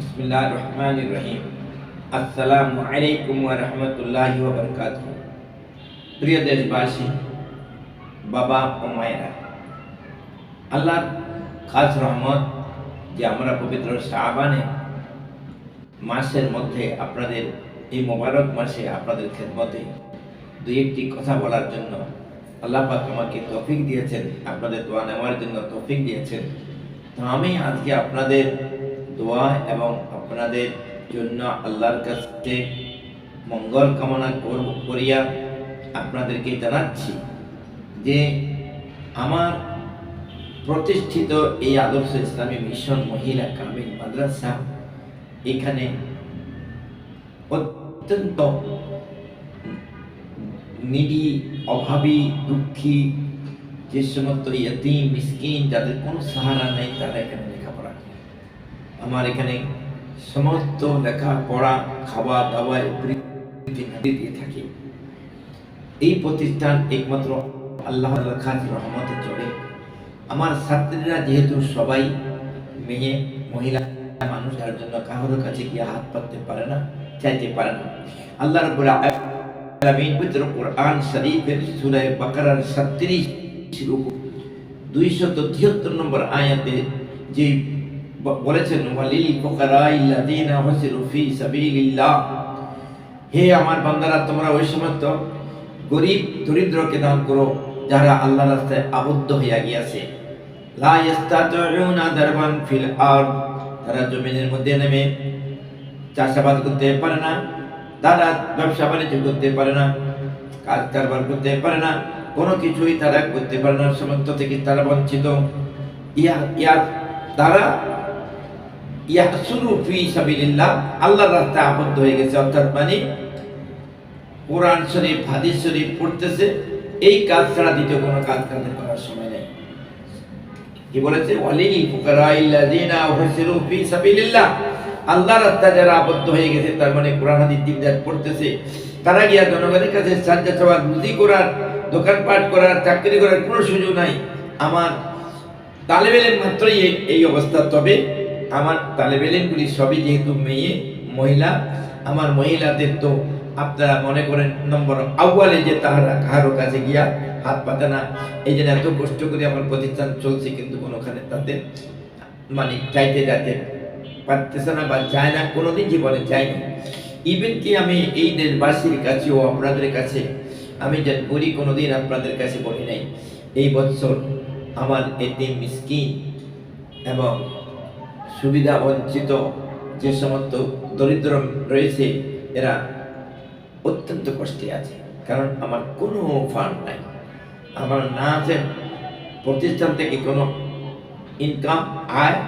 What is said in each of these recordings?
বিসমিল্লাহ রহমান রহিম আসসালামু আলাইকুম রাহমাতুল্লাহি ওয়া বারাকাতুহু প্রিয় দেশবাসী বাবা ও মায়েরা আল্লাহর খাস রহমত যে আমরা পবিত্র শাবানে মাসের মধ্যে আপনাদের এই মোবারক মাসে আপনাদের খেদমতে দুই একটি কথা বলার জন্য আল্লাহ পাক আমাকে তৌফিক দিয়েছেন, আপনাদের দোয়া নেওয়ার জন্য তৌফিক দিয়েছেন। তো আমি আজকে আপনাদের দোয়া এবং আপনাদের জন্য আল্লাহর কাছে মঙ্গল কামনা করিয়া আপনাদেরকে জানাচ্ছি যে আমার প্রতিষ্ঠিত এই আদর্শ ইসলামী মিশন মহিলা কামিল মাদ্রাসা এখানে অত্যন্ত নিডি, অভাবী, দুঃখী, যে সমস্ত ইয়তিম, মিসকিন, যাদের কোনো সাহারা নেই, তারা এখানে আমার এখানে সমস্ত লেখাপড়া খাওয়া, দাওয়া দিয়ে থাকি। এই প্রতিষ্ঠান একমাত্র আল্লাহ খাস রহমতে চলে আমার ছাত্রীরা যেহেতু সবাই মেয়ে, মহিলা, মানুষ, তার জন্য কারোর কাছে গিয়ে হাত পাততে পারে না, চাইতে পারে না। আল্লাহ পবিত্র কোরআন শরীফের সূরা বাকারার 37 রুকু 273 নম্বর আয়াতে যে বলেছেন, ওয়ালিল ফুকারাইল্লাযিনা হুসিরু ফি সাবিলিল্লাহ। হে আমার বান্দারা, তোমরা ওই সমস্ত গরিব দরিদ্রকে দান করো, যারা আল্লাহ রাস্তায় আবদ্ধ হইয়া গিয়াছে। লা দারবান ফিল তারা জমিনের মধ্যে নেমে চাষাবাদ করতে পারে না, তারা ব্যবসা বাণিজ্য করতে পারে না কাজ কারবার করতে পারে না, কোনো কিছুই তারা করতে পারে না, সমস্ত থেকে তারা বঞ্চিত। ইয়া ইয়া তারা ফি সাবিলিল্লাহ, আল্লাহর রাস্তায় আবদ্ধ হয়ে গেছে। অর্থাৎ মানে কোরআন শরীফ, হাদিস শরীফ পড়তেছে, এই কাজ ছাড়া দ্বিতীয় কোনো কাজ তাদের করার সময় নেই। কি বলেছে? ফুকারাইল্লাযিনা উহসিরু ফি সাবিলিল্লাহ। আল্লাহর রাস্তায় যারা আবদ্ধ হয়ে গেছে, তার মানে কোরআন হাদিস দিন পড়তেছে, তারা গিয়া জনগণের কাছে চাওয়ার রুজি করার, দোকানপাট করার, চাকরি করার কোনো সুযোগ নাই। আমার তালেবেলের মাত্রই এই অবস্থা। তবে আমার তালেবেলেনগুলি সবই যেহেতু মেয়ে, মহিলা, আমার মহিলাদের তো আপনারা মনে করেন নম্বর আউ্বালে যে তাহারা কাহারো কাছে গিয়া হাত পাতে না, এই জন্য এত কষ্ট করে আমার প্রতিষ্ঠান চলছে কিন্তু কোনোখানে তাদের মানে চাইতে যাইতে পারতেছে না বা যায় না, কোনোদিন জীবনে যায়নি। ইভেন কি আমি এই দেশবাসীর কাছে ও আপনাদের কাছে, আমি যে করি কোনোদিন আপনাদের কাছে বলি নাই, এই বছর আমার এতে মিসকিন এবং সুবিধা বঞ্চিত যে সমস্ত দরিদ্র রয়েছে, এরা অত্যন্ত কষ্টে আছে। কারণ আমার কোনো ফান্ড নাই। আমার না আছে প্রতিষ্ঠান থেকে কোনো ইনকাম আয়,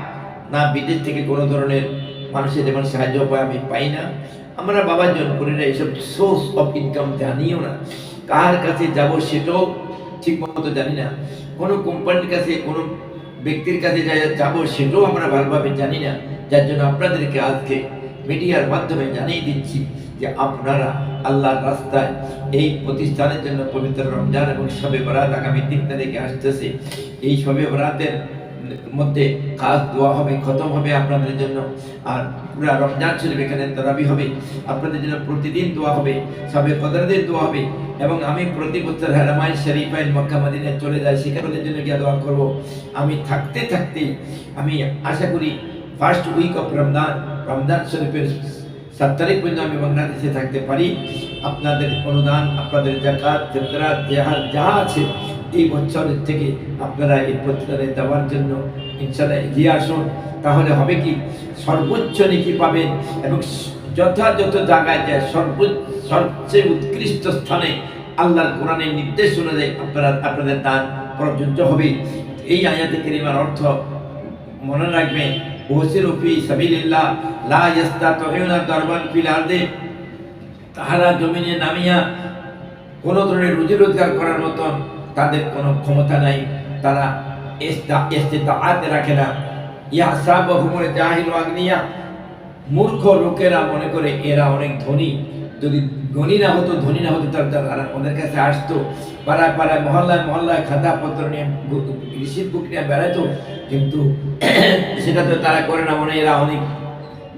না বিদেশ থেকে কোনো ধরনের মানুষের যেমন সাহায্য পায় আমি পাই না। আমরা করি না এইসব সোর্স অফ ইনকাম জানিও না। কার কাছে যাব সেটাও ঠিক মতো জানি না। কোনো কোম্পানির কাছে কোনো ব্যক্তির কাছে যা যাব সেটাও আমরা ভালোভাবে জানি না। যার জন্য আপনাদেরকে আজকে মিডিয়ার মাধ্যমে জানিয়ে দিচ্ছি যে আপনারা আল্লাহর রাস্তায় এই প্রতিষ্ঠানের জন্য পবিত্র রমজান এবং সবে বরাত আগামী তিন তারিখে আসতেছে। এই সবে বরাতের মধ্যে কাজ, দোয়া হবে, খতম হবে আপনাদের জন্য। আর পুরা রমজান শরীফ এখানে তরাবি হবে। আপনাদের জন্য প্রতিদিন দোয়া হবে, সবে কদর দিন দোয়া হবে। এবং আমি প্রতি বছর হেরামাই শরীফাইন মক্কা মদিনায় চলে যাই সেখানে জন্য গিয়ে দোয়া করব। আমি থাকতে থাকতে, আমি আশা করি first week of Ramzan Ramzan শরীফের সাত তারিখ পর্যন্ত আমি বাংলাদেশে থাকতে পারি। আপনাদের অনুদান, আপনাদের জাকাত ফেতরা যাহা যা আছে এই বছরের থেকে আপনারা এই প্রতিদানে দেওয়ার জন্য ইনশাল্লাহ এগিয়ে আসুন। তাহলে হবে কি? সর্বোচ্চ নেকি পাবেন এবং যথাযথ জায়গায় যায় সর্বোচ্চ, সবচেয়ে উৎকৃষ্ট স্থানে আল্লাহর কোরআনের নির্দেশ অনুযায়ী আপনারা, আপনাদের দান প্রযোজ্য হবে। এই আয়াতে কেরিমার অর্থ মনে রাখবেন, ওহসির ফি সাবিলিল্লাহ, লা ইয়াস্তাতুউনা দারবান ফিল তাহারা জমিনে নামিয়া কোন ধরনের রুজি রোজগার করার মতন তাদের কোনো ক্ষমতা নাই, তারা ইস্তেতাআত রাখে না। ইয়াহসাবুহুমুল জাহিল আগনিয়া। মূর্খ লোকেরা মনে করে এরা অনেক ধনী। যদি ধনী না হতো, ধনী না হতো তার তারা ওদের কাছে আসতো। পাড়ায় পাড়ায়, মহল্লায় মহল্লায় খাতা পত্র নিয়ে রিসিভ বুক নিয়ে বেড়াতো। কিন্তু সেটা তো তারা করে না মনে এরা অনেক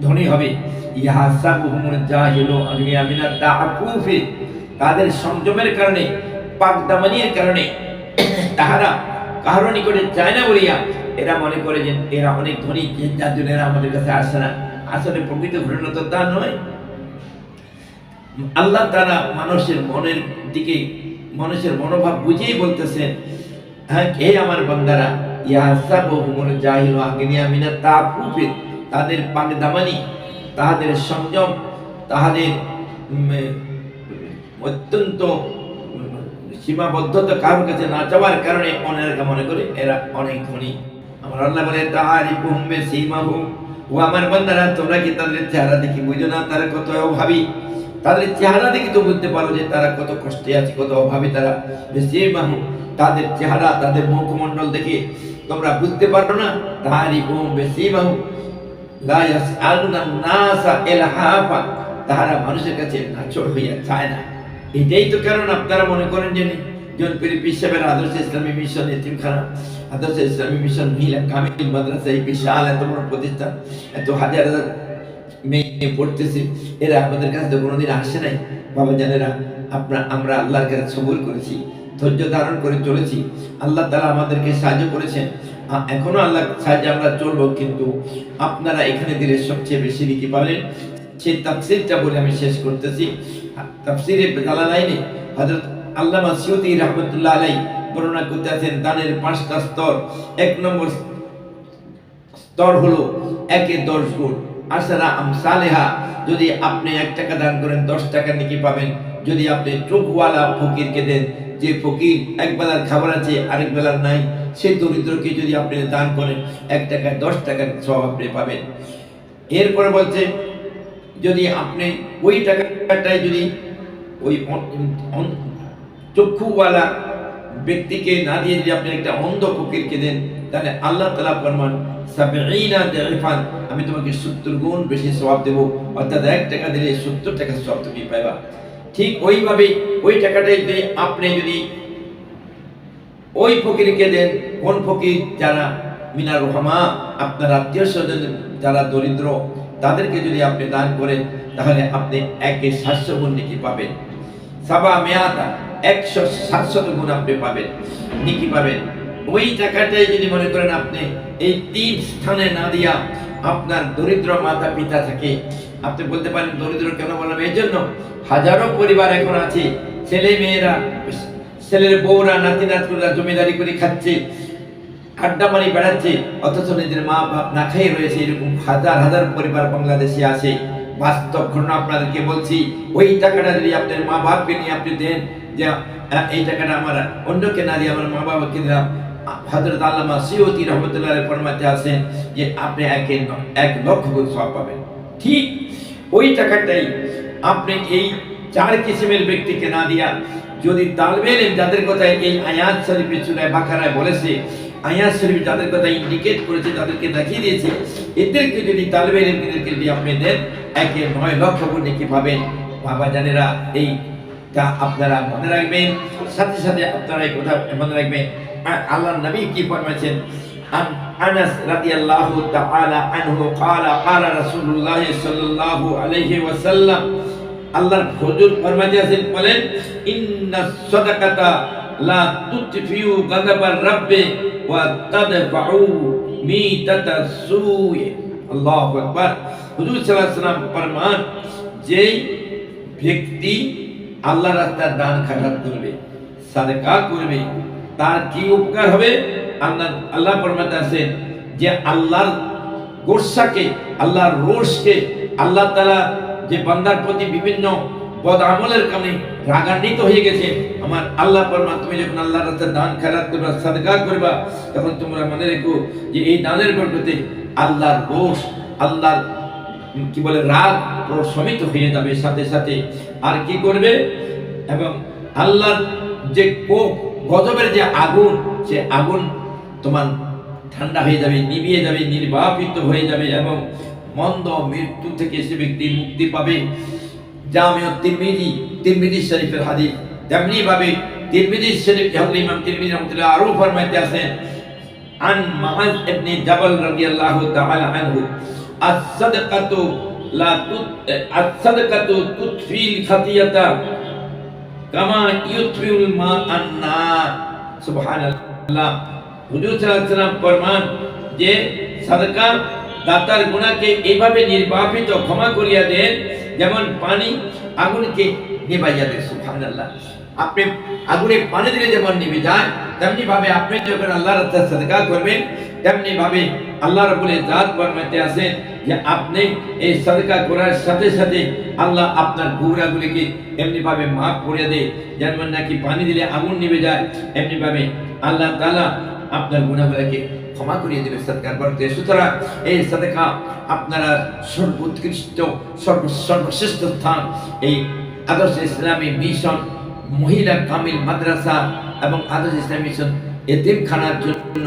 ধনী হবে। ইহা সাবহুমুল জাহিলু আগনিয়া মিনাত তাআফুফি তাদের সংযমের কারণে পাকদামানির কারণে তাহারা কারও নিকটে চায় না বলিয়া এরা মনে করে যে এরা অনেক ধনী যার জন্য এরা আমাদের কাছে আসে না। আসলে প্রকৃত ঘটনা তো তা নয়। আল্লাহ তারা মানুষের মনের দিকে, মানুষের মনোভাব বুঝেই বলতেছেন হ্যাঁ কে আমার বান্দারা ইয়াসাবহুমুল জাহিলু আগনিয়া মিনাত তাআফুফি তাদের পাকদামানি তাহাদের সংযম তাহাদের অত্যন্ত সীমাবদ্ধতা কারোর কাছে না যাওয়ার কারণে অনেকে মনে করে এরা অনেক ধনী। আমার আল্লাহ বলে তাহারিফুহুম বিসীমাহুম। ও আমার বান্দারা, তোমরা কি তাদের চেহারা দেখি বুঝো না? তারা কত অভাবী। তাদের চেহারা দেখে তো বুঝতে পারো যে তারা কত কষ্টে আছে, কত অভাবী তারা। বিসীমাহুম, তাদের চেহারা, তাদের মুখমণ্ডল দেখে তোমরা বুঝতে পারো না? তাহারিফুহুম বিসীমাহুম। লা ইয়াসআলুনা নাসা ইলহাফা তাহারা মানুষের কাছে নাচড় হইয়া চায় না। এটাই তো কারণ আপনারা মনে করেন যে জনপ্রিয় হিসাবের আদর্শ ইসলামী মিশন, এতিমখানা, আদর্শ ইসলামী মিশন মহিলা কামিল মাদ্রাসা, এই বিশাল এত বড় প্রতিষ্ঠান, এত হাজার হাজার মেয়ে পড়তেছে। এরা আমাদের কাছে তো কোনোদিন আসে নাই। বাবা জানেরা, আপনার, আমরা আল্লাহর কাছে সবুর করেছি, ধৈর্য ধারণ করে চলেছি। আল্লাহ তারা আমাদেরকে সাহায্য করেছেন। এখনও আল্লাহ সাহায্যে আমরা চলবো, কিন্তু আপনারা এখানে দিলে সবচেয়ে বেশি কি পাবেন। সেই তাফসিরটা বলে আমি শেষ করতেছি। তাফসিরে জালালাইনে হযরত আল্লামা সিউতি রাহমাতুল্লাহ আলাই বর্ণনা করতে আছেন, দানের পাঁচটা স্তর। এক নম্বর স্তর হলো একে দশ গুণ। আসারা আমসালেহা, যদি আপনি এক টাকা দান করেন, দশ টাকা নাকি পাবেন। যদি আপনি চোখওয়ালা ফকিরকে দেন, যে ফকির এক বেলার খাবার আছে, আরেক বেলার নাই সেই দরিদ্রকে যদি আপনি দান করেন, এক টাকায় দশ টাকার সব আপনি পাবেন। এরপরে বলছে যদি আপনি ওই টাকাটাই যদি ওই চক্ষুওয়ালা ব্যক্তিকে না দিয়ে যদি আপনি একটা অন্ধ ফকিরকে দেন, তাহলে আল্লাহ তালা ফরমান, সাবঈনা আমি তোমাকে সত্তর গুণ বেশি সওয়াব দেব। অর্থাৎ এক টাকা দিলে সত্তর টাকা সওয়াব তুমি পাইবা। ঠিক ওইভাবে ওই টাকাটাই যদি আপনি যদি ওই ফকিরকে দেন, কোন ফকির? যারা মিনার রহমা, আপনার আত্মীয় স্বজন, যারা দরিদ্র তাদেরকে যদি আপনি দান করেন, তাহলে আপনি একে সাতশো গুণ নাকি পাবেন। সাবা মেয়াদা, একশো সাতশত গুণ আপনি পাবেন, নিকি পাবেন। ওই টাকাটাই যদি মনে করেন আপনি এই তিন স্থানে না দিয়া আপনার দরিদ্র মাতা পিতা থাকে, আপনি বলতে পারেন দরিদ্র কেন বললাম? এই জন্য হাজারো পরিবার এখন আছে, ছেলে মেয়েরা, ছেলের বউরা নাতি নাতকুরা জমিদারি করে খাচ্ছে। আড্ডা মারি বেড়াচ্ছে, অথচ নিজের মা বাপ না খেয়ে রয়েছে এরকম হাজার হাজার পরিবার বাংলাদেশে আছে। বাস্তব ঘটনা আপনাদেরকে বলছি, ওই টাকাটা যদি আপনার মা বাপকে নিয়ে আপনি দেন, যে এই টাকাটা আমার অন্যকে না দিয়ে আমার মা বাবাকে দিলাম হজরত আল্লামা সিয়তি রহমতুল্লাহ ফরমাতে আছেন যে, আপনি এক এক লক্ষ গুণ সব পাবেন। ঠিক ওই টাকাটাই আপনি এই চার কিসিমের ব্যক্তিকে না দিয়া, যদি তালবে ইলম যাদের কথা এই আয়াত শরীফের চূড়ায় বাকারায় বলেছে আয়াত শরীফ যাদের কথা ইন্ডিকেট করেছে তাদেরকে দেখিয়ে দিয়েছে এদেরকে যদি তালবে ইলমদেরকে যদি আপনি দেন একে নয় লক্ষ গুণ কি পাবেন বাবা জানেরা এই তা আপনারা মনে রাখবেন সাথে সাথে আপনারা এই কথা মনে রাখবেন আ- আল্লাহর নবী কি ফরমাইছেন عن انس رضي الله تعالى عنه قال قال رسول الله صلى الله عليه وسلم আল্লাহর হুজুর ফরমাতে আছেন বলেন ইন্না সাদাকাতা লা তুতফিউ গাযাবার রাব্বি আল্লাহু যেই ব্যক্তি আল্লাহর রাস্তায় দান করবে, তার উপকার হবে? আল্লাহ আল্লাহ যে আল্লাহর রোষকে আল্লাহ যে বান্দার প্রতি বিভিন্ন বদ আমলের কারণে রাগান্বিত হয়ে গেছে। আমার আল্লাহ ফরমান তুমি যখন আল্লাহর রাস্তায় দান খায়রাত করবা, সাদকা করবা, তখন তোমরা মনে রেখো যে এই দানের বরকতে আল্লাহর রোষ, আল্লাহর, কি বলে, রাগ প্রশমিত হয়ে যাবে সাথে সাথে। আর কি করবে? এবং আল্লাহর যে কোপ, গজবের যে আগুন, সে আগুন তোমার ঠান্ডা হয়ে যাবে নিভিয়ে যাবে, নির্বাপিত হয়ে যাবে এবং মন্দ মৃত্যু থেকে সে ব্যক্তি মুক্তি পাবে। জামিউ তিরমিজি তিরমিজি শরীফের হাদিস। তেমনিভাবে তিরমিজি শরীফ জাহুল ইমাম তিরমিজি রহমতুল্লাহ আরও ফরমাইতে আছেন আন মাহাজ ইবনে জাবাল রাদিয়াল্লাহু তাআলা আনহু, আস-সাদাকাতু লা তুত, আস-সাদাকাতু তুতফিল খাতিয়াতা কামা ইউতফিউল মা আন-নার সুবহানাল্লাহ। হুজুর সাল্লাল্লাহু ফরমান যে, সাদাকা দাতার গুনাহকে এইভাবে নির্বাপিত ক্ষমা করিয়া দেন যেমন পানি আগুনকে নিভাইয়া দেয়, সুবহানাল্লাহ। আপনি আগুনে পানি দিলে যেমন নিভে যায় তেমনি ভাবে আপনি যখন আল্লাহর রাস্তায় করবেন তেমনি ভাবে আল্লাহ রাব্বুল ইজ্জাত ফরমাতে আছেন যে আপনি এই সাদকা করার সাথে সাথে আল্লাহ আপনার গুনাহগুলিকে এমনি ভাবে মাফ করে দেয়। যেমন নাকি পানি দিলে আগুন নিভে যায় এমনি ভাবে আল্লাহ তালা আপনার গুনাহগুলোকে ক্ষমা করিয়ে দেবে সৎকার বরকতে সুতরাং এই সদকা আপনারা সর্বোৎকৃষ্ট সর্ব সর্বশ্রেষ্ঠ স্থান, এই আদর্শ ইসলামী মিশন, মহিলা কামিল মাদ্রাসা এবং আদর্শ ইসলামী মিশন এতিমখানার জন্য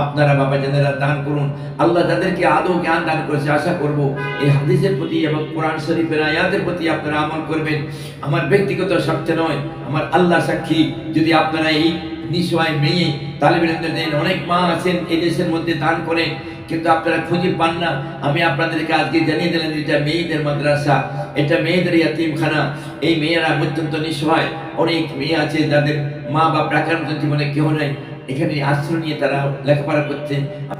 আপনারা বাবা যাদেরা দান করুন। আল্লাহ যাদেরকে আদৌ জ্ঞান দান করেছে, আশা করব এই হাদিসের প্রতি এবং কোরআন শরীফের আয়াতের প্রতি আপনারা আমল করবেন। আমার ব্যক্তিগত স্বার্থে নয়, আমার আল্লাহ সাক্ষী। যদি আপনারা এই নিঃসহায় মেয়ে তালিবের দেন অনেক মা আছেন এই দেশের মধ্যে দান করেন, কিন্তু আপনারা খুঁজে পান না। আমি আপনাদেরকে আজকে জানিয়ে দিলেন এটা মেয়েদের মাদ্রাসা, এটা মেয়েদের ইয়াতিমখানা। এই মেয়েরা অত্যন্ত নিঃসহায়। অনেক মেয়ে আছে যাদের মা বাপ রাখার মতো জীবনে কেউ নেই। এখানে আশ্রয় নিয়ে তারা লেখাপড়া করছে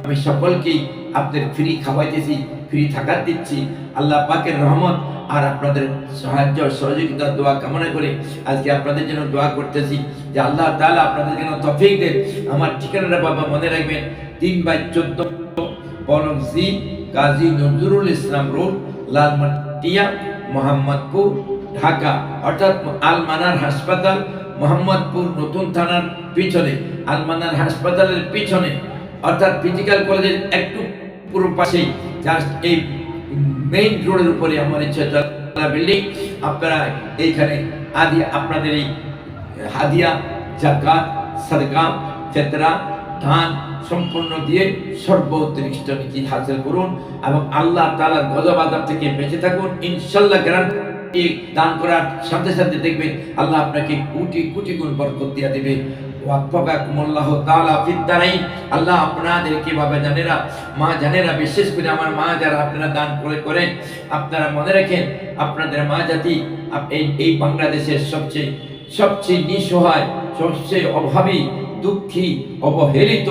আমি সকলকেই আপনাদের ফ্রি খাওয়াইতেছি। ফ্রি থাকার দিচ্ছি। আল্লাহ পাকের রহমত আর আপনাদের সাহায্য সহযোগিতা দোয়া কামনা করে আজকে আপনাদের জন্য দোয়া করতেছি যে আল্লাহ তাআলা আপনাদের জন্য তফিক দেন। আমার ঠিকানাটা বাবা মনে রাখবেন, তিন বাই চোদ্দ সি কাজী নজরুল ইসলাম রোড, লালমাটিয়া, মোহাম্মদপুর, ঢাকা। অর্থাৎ আলমানার হাসপাতাল, মোহাম্মদপুর নতুন থানার পিছনে। আলমানার হাসপাতালের পিছনে। অর্থাৎ ফিজিক্যাল কলেজের একটু পুরো পাশেই জাস্ট এই মেইন রোডের উপরে আমার ইচ্ছা বিল্ডিং আপনারা এইখানে আদি, আপনাদের এই হাদিয়া, জাকাত, সাদকা, ফেতরা ধান সম্পূর্ণ দিয়ে সর্বোত্তৃষ্ট নীতি হাসিল করুন এবং আল্লাহ তাআলার গজব আযাব থেকে বেঁচে থাকুন। ইনশাআল্লাহ গ্যারান্টি দান করার সাথে সাথে দেখবেন আল্লাহ আপনাকে কোটি কোটি গুণ বরকত দিয়ে দেবে। আল্লাহ জানেরা মা জানেরা বিশেষ করে আমার মা যারা আপনারা দান করে করেন, আপনারা মনে রাখেন আপনাদের মা জাতি এই বাংলাদেশের সবচেয়ে সবচেয়ে নিঃসহায়, সবচেয়ে অভাবী, দুঃখী, অবহেলিত,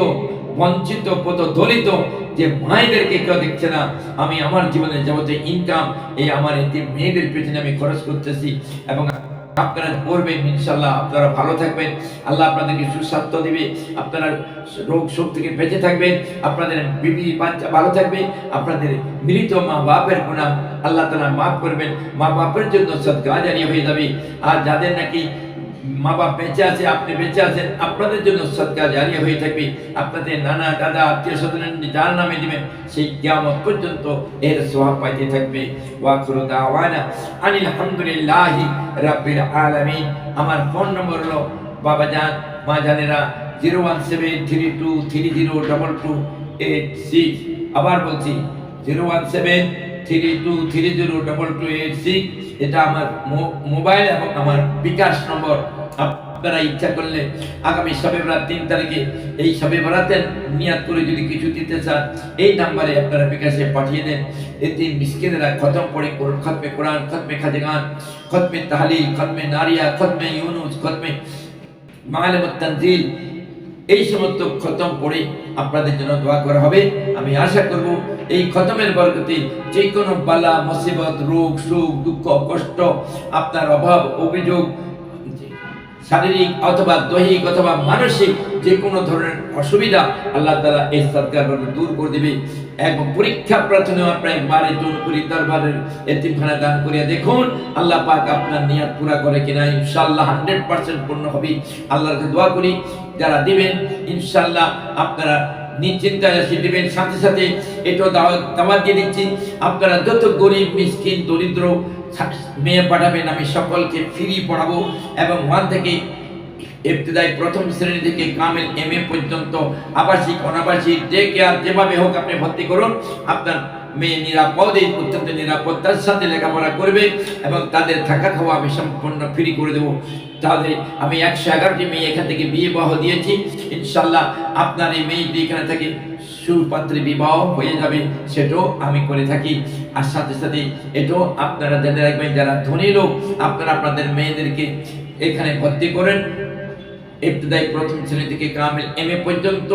বঞ্চিত, পদদলিত যে মায়েদেরকে কেউ দেখছে না, আমি আমার জীবনের যাবতীয় ইনকাম এই আমার মেয়েদের পেছনে আমি খরচ করতেছি এবং আপনারা করবেন ইনশাল্লাহ আপনারা ভালো থাকবেন। আল্লাহ আপনাদেরকে সুস্বাস্থ্য দিবে, আপনারা রোগ শোক থেকে বেঁচে থাকবেন, আপনাদের বিবি বাচ্চা ভালো থাকবে, আপনাদের মিলিত মা বাপের গুণা আল্লাহ তালা মাফ করবেন। মা বাপের জন্য সৎকার জানিয়ে হয়ে যাবে। আর যাদের নাকি মা বাপ বেঁচে আছে, আপনি বেঁচে আছেন, আপনাদের জন্য সৎকার জারি হয়ে থাকবে। আপনাদের নানা, দাদা, আত্মীয় স্বজন যার নামে দিবেন সেই কিয়ামত পর্যন্ত এর সোহাব পাইতে থাকবে। ওয়াখরু দাওয়ানা আনিল হামদুলিল্লাহি রাব্বিল আলামিন। আমার ফোন নম্বর হলো, বাবা জান, মা জানেরা, zero one seven three two three zero double two eight six. আবার বলছি, zero one seven three two, three zero double two eight six এটা আমার মোবাইল এবং আমার বিকাশ নম্বর। আপনারা ইচ্ছা করলে আগামী সবে বরাত তিন তারিখে এই সবে বরাতের নিয়াত করে যদি কিছু দিতে চান, এই নাম্বারে আপনারা বিকাশে পাঠিয়ে দেন। এতে মিসকিনেরা খতম পড়ে খতমে কোরআন, খতমে খাজগান খতমে তাহলিল, খতমে নারিয়া, খতমে ইউনুস, খতমে মালামত এই সমস্ত খতম পড়ে আপনাদের জন্য দোয়া করা হবে। আমি আশা করব এই খতমের বরকতে যে কোনো বালা, মুসিবত, রোগ, সুখ, দুঃখ, কষ্ট, আপনার অভাব, অভিযোগ, শারীরিক অথবা দৈহিক অথবা মানসিক যে কোনো ধরনের অসুবিধা আল্লাহ তালা এই সৎকার দূর করে দিবে এবং পরীক্ষা প্রার্থনা আপনার একবারে জোর করি দরবারের এতিমখানা দান করিয়া দেখুন, আল্লাহ পাক আপনার নিয়াত পুরা করে কিনা, ইনশাআল্লাহ হান্ড্রেড পার্সেন্ট পূর্ণ হবে। আল্লাহকে দোয়া করি যারা দিবেন, ইনশাআল্লাহ আপনারা নিশ্চিন্তায় আসি দিবেন। সাথে সাথে এটাও দাওয়াত দাওয়াত দিয়ে দিচ্ছি, আপনারা যত গরিব, মিসকিন, দরিদ্র মেয়ে পাঠাবেন, আমি সকলকে ফ্রি পড়াবো এবং ওয়ান থেকে ইবতদায়ী প্রথম শ্রেণি থেকে কামেল এম এ পর্যন্ত আবাসিক, অনাবাসিক, যে কেয়ার যেভাবে হোক আপনি ভর্তি করুন। আপনার মেয়ে নিরাপদে, অত্যন্ত নিরাপত্তার সাথে লেখাপড়া করবে এবং তাদের থাকা খাওয়া আমি সম্পূর্ণ ফ্রি করে দেবো। তাহলে আমি একশো এগারোটি মেয়ে এখান থেকে বিয়ে দিয়েছি। ইনশাল্লাহ আপনার এই মেয়েটি এখানে থেকে, সুপাত্রে বিবাহ হয়ে যাবে, সেটাও আমি করে থাকি। আর সাথে সাথে এটাও আপনারা জেনে রাখবেন, যারা ধনী লোক, আপনারা আপনাদের মেয়েদেরকে এখানে ভর্তি করেন। ইবতদায়ী প্রথম শ্রেণি থেকে কামিল এম এ পর্যন্ত।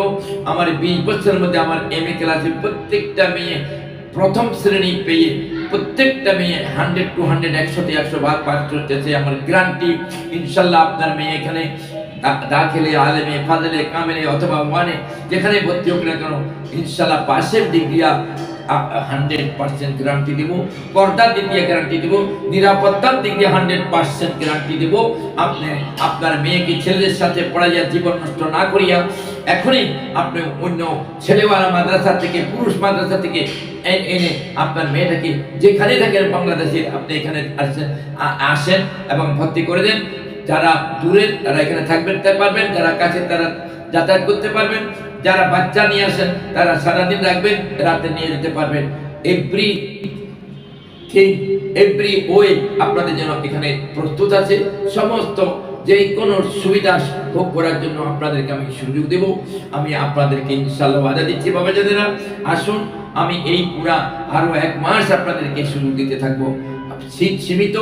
আমার বিশ বছরের মধ্যে আমার এম এ ক্লাসে প্রত্যেকটা মেয়ে প্রথম শ্রেণি পেয়ে প্রত্যেকটা মেয়ে হান্ড্রেড টু হান্ড্রেড একশোতে একশো ভাগ পাস করতেছে। আমার গ্রান্টি, ইনশাল্লাহ আপনার মেয়ে এখানে দাখিলে, আলেমে, ফাজলে, কামেলে অথবা ওয়ানে যেখানে ভর্তি হোক না কেন, ইনশাল্লাহ পাশের ডিগ্রি হান্ড্রেড পার্সেন্ট গ্যারান্টি দিব। পর্দার দিক দিয়ে গ্যারান্টি দিব। নিরাপত্তার দিক দিয়ে হান্ড্রেড পার্সেন্ট গ্যারান্টি দিব। আপনি, আপনার মেয়েকে ছেলেদের সাথে পড়াইয়া জীবন নষ্ট না করিয়া এখনই আপনি অন্য ছেলেওয়ালা মাদ্রাসা থেকে, পুরুষ মাদ্রাসা থেকে এনে আপনার মেয়েটাকে যেখানে থাকেন বাংলাদেশে আপনি এখানে আসেন এবং ভর্তি করে দেন। যারা দূরের তারা এখানে থাকবেন পারবেন। যারা কাছে, তারা যাতায়াত করতে পারবেন। যারা বাচ্চা নিয়ে আসেন, তারা সারাদিন রাখবেন, রাতে নিয়ে যেতে পারবেন। এভরি থিং এভরি ওয়ে আপনাদের জন্য এখানে প্রস্তুত আছে। সমস্ত যে কোনো সুবিধা ভোগ করার জন্য আপনাদেরকে আমি সুযোগ দেব। আমি আপনাদেরকে ইনশাল্লাহ বাধা দিচ্ছি, বাবা যাদেরা আসুন আমি এই পুরা আরো এক মাস আপনাদেরকে সুযোগ দিতে থাকবো শীত সীমিত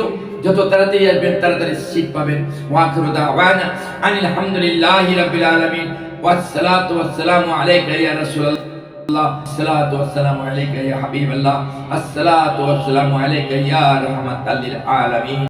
যত তাড়াতাড়ি আসবেন তাড়াতাড়ি শীত পাবেন ওয়াখিরু দাওয়ানা আনিল হামদুলিল্লাহি রাব্বিল আলামিন ওয়াসসালাতু ওয়াসসালামু আলাইকা ইয়া রাসূলুল্লাহ الله الصلاة والسلام عليك يا حبيب الله الصلاة والسلام عليك يا رحمة للعالمين